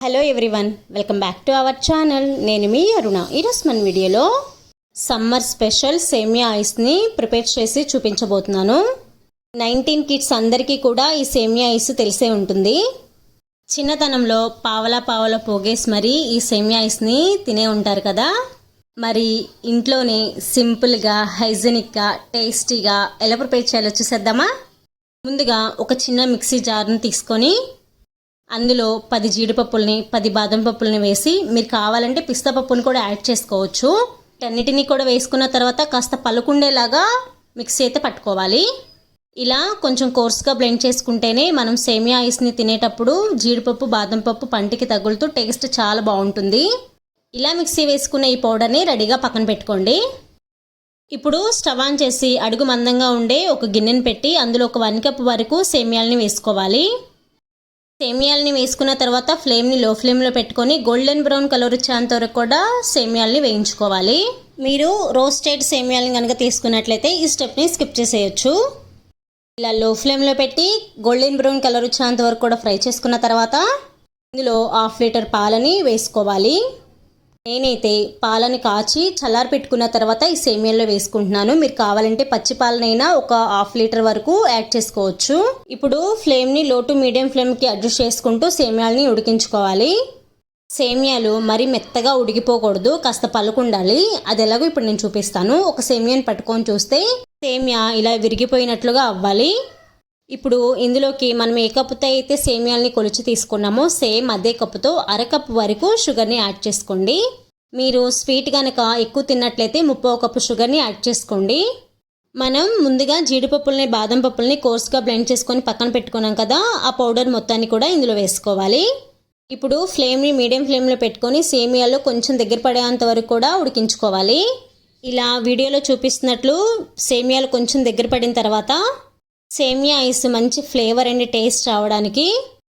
Hello everyone welcome back to our channel నేను మీ అరుణ. ఈరోజు మన వీడియోలో సమ్మర్ స్పెషల్ సేమియా ఐస్ని ప్రిపేర్ చేసి చూపించబోతున్నాను. నైన్టీన్ కిడ్స్ అందరికీ కూడా ఈ సేమియా ఐస్ తెలిసే ఉంటుంది. చిన్నతనంలో పావలా పావలా పోగేసి మరి ఈ సేమియా ఐస్ని తినే ఉంటారు కదా. మరి ఇంట్లోనే సింపుల్గా హైజెనిక్గా టేస్టీగా ఎలా ప్రిపేర్ చేయాలో చూసేద్దామా? ముందుగా ఒక చిన్న మిక్సీ జార్ని తీసుకొని అందులో పది జీడిపప్పుల్ని పది బాదం పప్పుల్ని వేసి మీరు కావాలంటే పిస్తా పప్పుని కూడా యాడ్ చేసుకోవచ్చు. అన్నిటినీ కూడా వేసుకున్న తర్వాత కాస్త పలుకుండేలాగా మిక్సీ అయితే పట్టుకోవాలి. ఇలా కొంచెం కోర్స్గా బ్లెండ్ చేసుకుంటేనే మనం సేమియా ఐస్ని తినేటప్పుడు జీడిపప్పు బాదం పప్పు పంటికి తగులుతూ టేస్ట్ చాలా బాగుంటుంది. ఇలా మిక్సీ వేసుకున్న ఈ పౌడర్ని రెడీగా పక్కన పెట్టుకోండి. ఇప్పుడు స్టవ్ ఆన్ చేసి అడుగు మందంగా ఉండే ఒక గిన్నెని పెట్టి అందులో ఒక వన్ కప్ వరకు సేమియాల్ని వేసుకోవాలి. సేమియాల్ని వేసుకున్న తర్వాత ఫ్లేమ్ని లో ఫ్లేమ్లో పెట్టుకొని గోల్డెన్ బ్రౌన్ కలర్ వచ్చేంత వరకు కూడా సేమియాల్ని వేయించుకోవాలి. మీరు రోస్టెడ్ సేమియాల్ని కనుక తీసుకున్నట్లయితే ఈ స్టెప్ని స్కిప్ చేసేయచ్చు. ఇలా లో ఫ్లేమ్లో పెట్టి గోల్డెన్ బ్రౌన్ కలర్ వచ్చేంత వరకు కూడా ఫ్రై చేసుకున్న తర్వాత ఇందులో హాఫ్ లీటర్ పాలని వేసుకోవాలి. నేనైతే పాలని కాచి చల్లారి పెట్టుకున్న తర్వాత ఈ సేమియాలో వేసుకుంటున్నాను. మీరు కావాలంటే పచ్చి పాలనైనా ఒక హాఫ్ లీటర్ వరకు యాడ్ చేసుకోవచ్చు. ఇప్పుడు ఫ్లేమ్ని లో టు మీడియం ఫ్లేమ్కి అడ్జస్ట్ చేసుకుంటూ సేమియాలని ఉడికించుకోవాలి. సేమియాలు మరి మెత్తగా ఉడికిపోకూడదు కాస్త పలుకుండాలి. అది ఎలాగో ఇప్పుడు నేను చూపిస్తాను. ఒక సేమియాని పట్టుకొని చూస్తే సేమియా ఇలా విరిగిపోయినట్లుగా అవ్వాలి. ఇప్పుడు ఇందులోకి మనం ఏ కప్పుతో అయితే సేమియాల్ని కొలిచి తీసుకున్నామో సేమ్ అదే కప్పుతో అరకప్పు వరకు షుగర్ని యాడ్ చేసుకోండి. మీరు స్వీట్ కనుక ఎక్కువ తిన్నట్లయితే ముప్పో కప్పు షుగర్ని యాడ్ చేసుకోండి. మనం ముందుగా జీడిపప్పుల్ని బాదం పప్పుల్ని కోర్స్గా బ్లెండ్ చేసుకొని పక్కన పెట్టుకున్నాం కదా ఆ పౌడర్ మొత్తాన్ని కూడా ఇందులో వేసుకోవాలి. ఇప్పుడు ఫ్లేమ్ని మీడియం ఫ్లేమ్లో పెట్టుకొని సేమియాలో కొంచెం దగ్గర పడేంత వరకు కూడా ఉడికించుకోవాలి. ఇలా వీడియోలో చూపిస్తున్నట్లు సేమియాలు కొంచెం దగ్గర పడిన తర్వాత సేమియా ఐస్ మంచి ఫ్లేవర్ అండ్ టేస్ట్ రావడానికి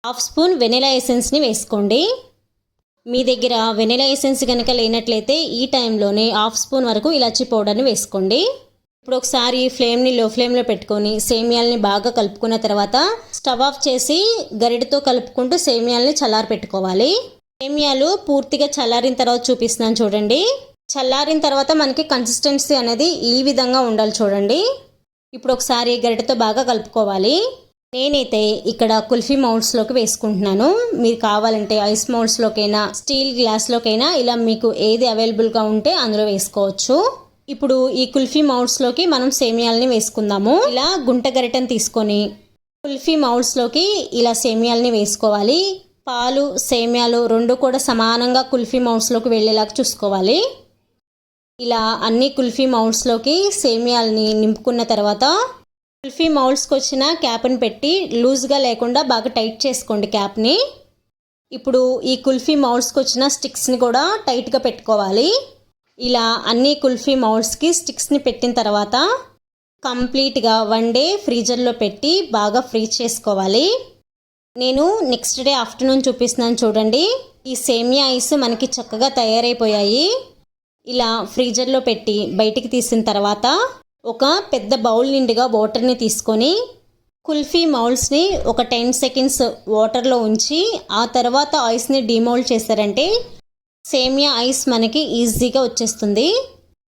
హాఫ్ స్పూన్ వెనిలా ఎసెన్స్ని వేసుకోండి. మీ దగ్గర వెనిలా ఎసెన్స్ కనుక లేనట్లయితే ఈ టైంలోనే హాఫ్ స్పూన్ వరకు ఇలాచి పౌడర్ని వేసుకోండి. ఇప్పుడు ఒకసారి ఫ్లేమ్ని లో ఫ్లేమ్లో పెట్టుకొని సేమియాల్ని బాగా కలుపుకున్న తర్వాత స్టవ్ ఆఫ్ చేసి గరిటతో కలుపుకుంటూ సేమియాల్ని చల్లారి పెట్టుకోవాలి. సేమియాలు పూర్తిగా చల్లారిన తర్వాత చూపిస్తున్నాను చూడండి. చల్లారిన తర్వాత మనకి కన్సిస్టెన్సీ అనేది ఈ విధంగా ఉండాలి చూడండి. ఇప్పుడు ఒకసారి గరిటతో బాగా కలుపుకోవాలి. నేనైతే ఇక్కడ కుల్ఫీ మౌల్డ్స్లోకి వేసుకుంటున్నాను. మీరు కావాలంటే ఐస్ మౌల్డ్స్లోకైనా స్టీల్ గ్లాస్లోకైనా ఇలా మీకు ఏది అవైలబుల్గా ఉంటే అందులో వేసుకోవచ్చు. ఇప్పుడు ఈ కుల్ఫీ మౌల్డ్స్లోకి మనం సేమియాల్ని వేసుకుందాము. ఇలా గుంట గరిటను తీసుకొని కుల్ఫీ మౌల్డ్స్లోకి ఇలా సేమియాల్ని వేసుకోవాలి. పాలు సేమియాలు రెండు కూడా సమానంగా కుల్ఫీ మౌల్డ్స్లోకి వెళ్ళేలాగా చూసుకోవాలి. ఇలా అన్ని కుల్ఫీ మౌల్డ్స్లోకి సేమియాల్ని నింపుకున్న తర్వాత కుల్ఫీ మౌల్డ్స్కి వచ్చిన క్యాప్ని పెట్టి లూజ్గా లేకుండా బాగా టైట్ చేసుకోండి క్యాప్ని. ఇప్పుడు ఈ కుల్ఫీ మౌల్డ్స్కి వచ్చిన స్టిక్స్ని కూడా టైట్గా పెట్టుకోవాలి. ఇలా అన్ని కుల్ఫీ మౌల్డ్స్కి స్టిక్స్ని పెట్టిన తర్వాత కంప్లీట్గా వన్ డే ఫ్రీజర్లో పెట్టి బాగా ఫ్రీజ్ చేసుకోవాలి. నేను నెక్స్ట్ డే ఆఫ్టర్నూన్ చూపిస్తున్నాను చూడండి. ఈ సేమియా ఐస్ మనకి చక్కగా తయారైపోయాయి. ఇలా ఫ్రీజర్లో పెట్టి బయటికి తీసిన తర్వాత ఒక పెద్ద బౌల్ నిండుగా వాటర్ని తీసుకొని కుల్ఫీ మౌల్స్ని ఒక టెన్ సెకండ్స్ వాటర్లో ఉంచి ఆ తర్వాత ఐస్ని డిమౌల్డ్ చేశారంటే సేమియా ఐస్ మనకి ఈజీగా వచ్చేస్తుంది.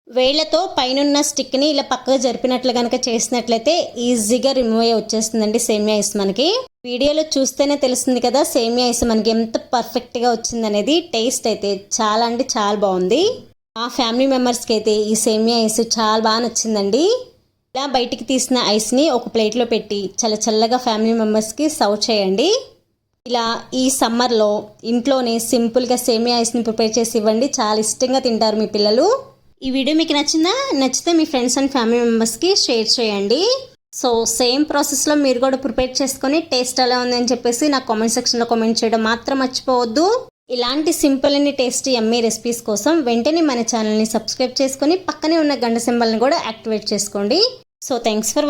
వేళ్ళతో పైనున్న స్టిక్ని ఇలా పక్కగా జరిపినట్లు కనుక చేసినట్లయితే ఈజీగా రిమూవ్ అయ్యి వచ్చేస్తుందండి సేమియా ఐస్ మనకి. వీడియోలో చూస్తేనే తెలుస్తుంది కదా సేమియా ఐస్ మనకి ఎంత పర్ఫెక్ట్గా వచ్చిందనేది. టేస్ట్ అయితే చాలా అంటే చాలా బాగుంది. మా ఫ్యామిలీ మెంబర్స్కి అయితే ఈ సేమియా ఐస్ చాలా బాగా నచ్చిందండి. ఇలా బయటికి తీసిన ఐస్ని ఒక ప్లేట్లో పెట్టి చల్ల చల్లగా ఫ్యామిలీ మెంబర్స్కి సర్వ్ చేయండి. ఇలా ఈ సమ్మర్లో ఇంట్లోనే సింపుల్గా సేమియా ఐస్ని ప్రిపేర్ చేసి ఇవ్వండి. చాలా ఇష్టంగా తింటారు మీ పిల్లలు. ఈ వీడియో మీకు నచ్చిందా? నచ్చితే మీ ఫ్రెండ్స్ అండ్ ఫ్యామిలీ మెంబర్స్కి షేర్ చేయండి. సో సేమ్ ప్రాసెస్లో మీరు కూడా ప్రిపేర్ చేసుకొని టేస్ట్ ఎలా ఉందని చెప్పేసి నా కామెంట్ సెక్షన్లో కామెంట్ చేయడం మాత్రం మర్చిపోవద్దు. ఇలాంటి simple and tasty yummy recipes కోసం వెంటనే మన ఛానల్ని సబ్స్క్రైబ్ చేసుకొని పక్కనే ఉన్న గంట సింబల్ని కూడా యాక్టివేట్ చేసుకోండి. So thanks for